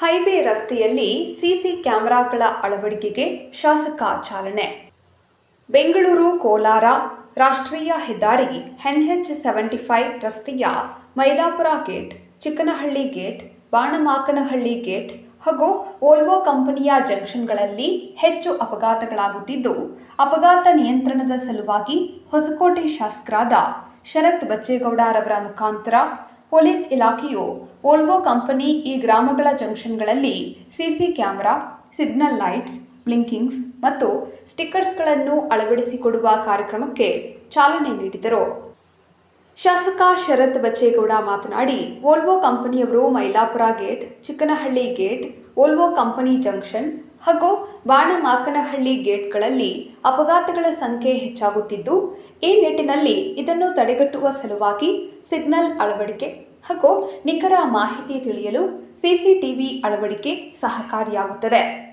Highway ರಸ್ತೆಯಲ್ಲಿ CC ಕ್ಯಾಮೆರಾಗಳ ಅಳವಡಿಕೆಗೆ ಶಾಸಕ ಚಾಲನೆ. ಬೆಂಗಳೂರು ಕೋಲಾರ ರಾಷ್ಟ್ರೀಯ ಹೆದ್ದಾರಿ ಎನ್ಎಚ್ ಸೆವೆಂಟಿ ಫೈವ್ ರಸ್ತೆಯ Mylapura gate, Chikkanahalli gate, Banamakanahalli gate ಹಾಗೂ ವೋಲ್ವೋ ಕಂಪನಿಯ ಜಂಕ್ಷನ್ಗಳಲ್ಲಿ ಹೆಚ್ಚು ಅಪಘಾತಗಳಾಗುತ್ತಿದ್ದು, ಅಪಘಾತ ನಿಯಂತ್ರಣದ ಸಲುವಾಗಿ ಹೊಸಕೋಟೆ ಶಾಸಕರಾದ ಶರತ್ ಬಚ್ಚೇಗೌಡರವರ ಮುಖಾಂತರ ಪೊಲೀಸ್ ಇಲಾಖೆಯು ವೋಲ್ವೋ ಕಂಪನಿ ಈ ಗ್ರಾಮಗಳ ಜಂಕ್ಷನ್ಗಳಲ್ಲಿ CC camera, signal lights, blinkings ಮತ್ತು ಸ್ಟಿಕ್ಕರ್ಸ್ಗಳನ್ನು ಅಳವಡಿಸಿಕೊಡುವ ಕಾರ್ಯಕ್ರಮಕ್ಕೆ ಚಾಲನೆ ನೀಡಿದರು. ಶಾಸಕ ಶರತ್ ಬಚ್ಚೇಗೌಡ ಮಾತನಾಡಿ, ವೋಲ್ವೋ ಕಂಪನಿಯವರು Mylapura gate, Chikkanahalli gate, Volvo company junction ಹಾಗೂ ಬಾಣಮಾಕನಹಳ್ಳಿ ಗೇಟ್ಗಳಲ್ಲಿ ಅಪಘಾತಗಳ ಸಂಖ್ಯೆ ಹೆಚ್ಚಾಗುತ್ತಿದ್ದು, ಈ ನಿಟ್ಟಿನಲ್ಲಿ ಇದನ್ನು ತಡೆಗಟ್ಟುವ ಸಲುವಾಗಿ ಸಿಗ್ನಲ್ ಅಳವಡಿಕೆ ಹಾಗೂ ನಿಖರ ಮಾಹಿತಿ ತಿಳಿಯಲು ಸಿಸಿಟಿವಿ ಅಳವಡಿಕೆ ಸಹಕಾರಿಯಾಗುತ್ತದೆ.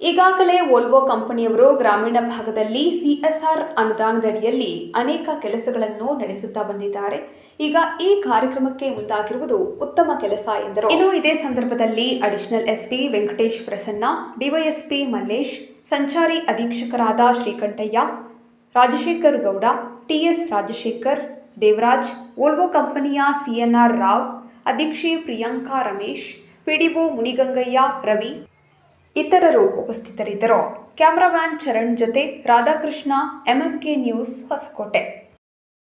ಈಗಾಗಲೇ ವೋಲ್ವೋ ಕಂಪನಿಯವರು ಗ್ರಾಮೀಣ ಭಾಗದಲ್ಲಿ ಸಿಎಸ್ಆರ್ ಅನುದಾನದಡಿಯಲ್ಲಿ ಅನೇಕ ಕೆಲಸಗಳನ್ನು ನಡೆಸುತ್ತಾ ಬಂದಿದ್ದಾರೆ. ಈಗ ಈ ಕಾರ್ಯಕ್ರಮಕ್ಕೆ ಮುಂದಾಗಿರುವುದು ಉತ್ತಮ ಕೆಲಸ ಎಂದರು. ಇನ್ನು ಇದೇ ಸಂದರ್ಭದಲ್ಲಿ additional SP Venkatesh Prasanna, DYSP Mallesh, ಸಂಚಾರಿ ಅಧೀಕ್ಷಕರಾದ ಶ್ರೀಕಂಠಯ್ಯ, ರಾಜಶೇಖರ್ ಗೌಡ ಟಿಎಸ್ ರಾಜಶೇಖರ್ ದೇವರಾಜ್ ವೋಲ್ವೋ ಕಂಪನಿಯ ಸಿಎನ್ಆರ್ ರಾವ್, ಅಧ್ಯಕ್ಷೆ ಪ್ರಿಯಾಂಕಾ ರಮೇಶ್ ಪಿಡಿಒ ಮುನಿಗಂಗಯ್ಯ, ರವಿ ಇತರರು ಉಪಸ್ಥಿತರಿದ್ದರು. ಕ್ಯಾಮ್ರಾಮ್ಯಾನ್ ಚರಣ್ ಜೊತೆ ರಾಧಾಕೃಷ್ಣ ಎಂಎಂಕೆ ನ್ಯೂಸ್ ಹೊಸಕೋಟೆ.